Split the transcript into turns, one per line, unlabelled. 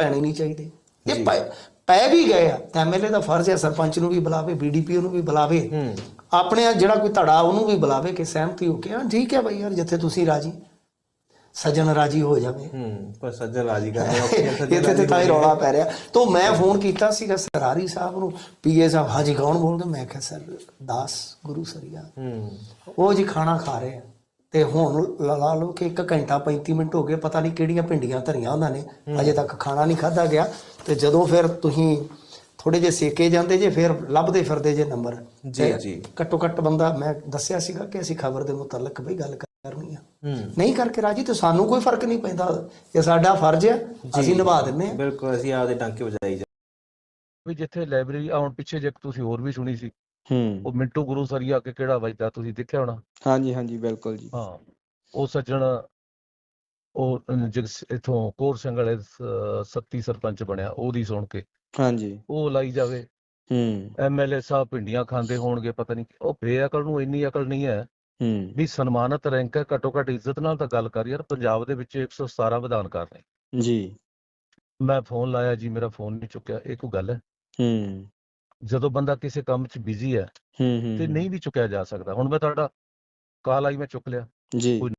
ਪੈਣੇ ਨਹੀਂ ਚਾਹੀਦੇ। ਇਹ ਪੈ- ਪੈ ਵੀ ਗਏ ਆ। ਐਮਐਲਏ ਦਾ ਫਰਜ਼ ਹੈ ਸਰਪੰਚ ਨੂੰ ਵੀ ਬੁਲਾਵੇ ਬੀਡੀਪੀਓ ਨੂੰ ਵੀ ਬੁਲਾਵੇ। ਆਪਣੇ ਆ ਜਿਹੜਾ ਕੋਈ ਧੜਾ ਉਹਨੂੰ ਵੀ ਬੁਲਾਵੇ ਕਿ ਸਹਿਮਤੀ ਹੋ ਕੇ ਹਾਂ ਠੀਕ ਹੈ ਬਈ ਯਾਰ ਜਿੱਥੇ ਤੁਸੀਂ ਰਾਜੀ। ਸੱਜਣ ਰਾਜੀ ਹੋ ਜਾਵੇ।
ਹੂੰ ਪਰ ਸੱਜਣ ਰਾਜੀ ਕਰਨੇ ਔਖੇ
ਇੱਥੇ ਤੇ ਤਾਂ ਹੀ। ਰੌਲਾ ਪੈ ਰਿਹਾ। ਤੋਂ ਮੈਂ ਫੋਨ ਕੀਤਾ ਸੀਗਾ ਸਰਾਰੀ ਸਾਹਿਬ ਨੂੰ ਪੀਏ ਸਾਹਿਬ ਹਾਂਜੀ ਕੌਣ ਬੋਲਦੇ? ਮੈਂ ਕਿਹਾ ਸਰ ਦਾਸ ਗੁਰੂ ਸਰੀਆ।
ਹੂੰ।
ਉਹ ਜੀ ਖਾਣਾ ਖਾ ਰਹੇ ਆ। ਤੇ ਹੁਣ ਲਾ ਲਓ ਕਿ 1 ਘੰਟਾ 35 ਮਿੰਟ ਹੋ ਗਏ ਪਤਾ ਨਹੀਂ ਕਿਹੜੀਆਂ ਭਿੰਡੀਆਂ ਧਰੀਆਂ ਉਹਨਾਂ ਨੇ। ਅਜੇ ਤੱਕ ਖਾਣਾ ਨਹੀਂ ਖਾਧਾ ਗਿਆ। ਤੇ ਜਦੋਂ ਫਿਰ ਤੁਸੀਂ ਥੋੜੇ ਜੇ ਸੇਕੇ ਜਾਂਦੇ ਜੇ ਫਿਰ ਲੱਭਦੇ ਫਿਰਦੇ ਜੇ ਨੰਬਰ।
ਜੀ ਜੀ।
ਘੱਟੋ ਘੱਟ ਬੰਦਾ ਮੈਂ ਦੱਸਿਆ ਸੀਗਾ ਕਿ ਅਸੀਂ ਖਬਰ ਦੇ ਮੁਤਲਕ ਬਈ ਗੱਲ ਕਰਨੀ ਆ। ਨਹੀਂ ਕਰਕੇ ਰਾਜੀ ਤੇ ਸਾਨੂੰ ਕੋਈ ਫ਼ਰਕ ਨਹੀਂ ਪੈਂਦਾ। ਇਹ ਸਾਡਾ ਫਰਜ਼ ਹੈ ਅਸੀਂ ਨਿਭਾ ਦਿੰਨੇ ਆ।
ਬਿਲਕੁਲ ਅਸੀਂ ਆਪਦੇ ਟਾਂਕੇ ਵਜਾਈ ਜਾ
ਵੀ ਜਿੱਥੇ ਲਾਇਬ੍ਰੇਰੀ ਆ ਹੁਣ ਪਿੱਛੇ ਜੇ ਤੁਸੀਂ ਹੋਰ ਵੀ ਸੁਣੀ ਸੀ।
ਹੂੰ।
ਉਹ ਮਿੰਟੂ ਗੁਰੂ ਸਰੀਆ ਕੇ ਕਿਹੜਾ ਵੱਜਦਾ ਤੁਸੀਂ ਦੇਖਿਆ ਹੋਣਾ?
ਹਾਂਜੀ ਹਾਂਜੀ ਬਿਲਕੁਲ ਜੀ।
ਹਾਂ ਉਹ ਸੱਜਣ ਉਹ ਜਿਸ ਇਥੋਂ ਕੋਰ ਸਿੰਘ ਵਾਲੇ ਸੱਤੀ ਸਰਪੰਚ ਬਣਿਆ ਉਹਦੀ ਸੁਣ ਕੇ।
ਹਾਂਜੀ।
ਉਹ ਲਾਈ ਜਾਵੇ।
ਹੂੰ।
ਐਮਐਲਏ ਸਾਹਿਬ ਭਿੰਡੀਆਂ ਖਾਂਦੇ ਹੋਣਗੇ ਪਤਾ ਨਹੀਂ ਉਹ ਬੇਅਕਲ ਨੂੰ ਇੰਨੀ ਅਕਲ ਨਹੀਂ ਹੈ
ਹੂੰ।
ਵੀ ਸਨਮਾਨਤ ਰੈਂਕ ਹੈ ਘੱਟੋ ਘੱਟ ਇੱਜ਼ਤ ਨਾਲ ਤਾਂ ਗੱਲ ਕਰ ਯਾਰ ਪੰਜਾਬ ਦੇ ਵਿੱਚ 117 ਵਿਧਾਨ ਕਰ ਰਹੇ।
ਜੀ।
ਮੈਂ ਫੋਨ ਲਾਇਆ ਜੀ ਮੇਰਾ ਫੋਨ ਨਹੀਂ ਚੁੱਕਿਆ ਇਹ ਕੋਈ ਗੱਲ ਹੈ।
ਹੂੰ।
ਜਦੋਂ ਬੰਦਾ ਕਿਸੇ ਕੰਮ 'ਚ ਬਿਜ਼ੀ ਹੈ
ਹੂੰ ਹੂੰ
ਤੇ ਨਹੀਂ ਵੀ ਚੁੱਕਿਆ ਜਾ ਸਕਦਾ। ਹੁਣ ਮੈਂ ਤੁਹਾਡਾ ਕਾਲ ਆਈ ਮੈਂ ਚੁੱਕ ਲਿਆ।
ਜੀ।
ਕੋਈ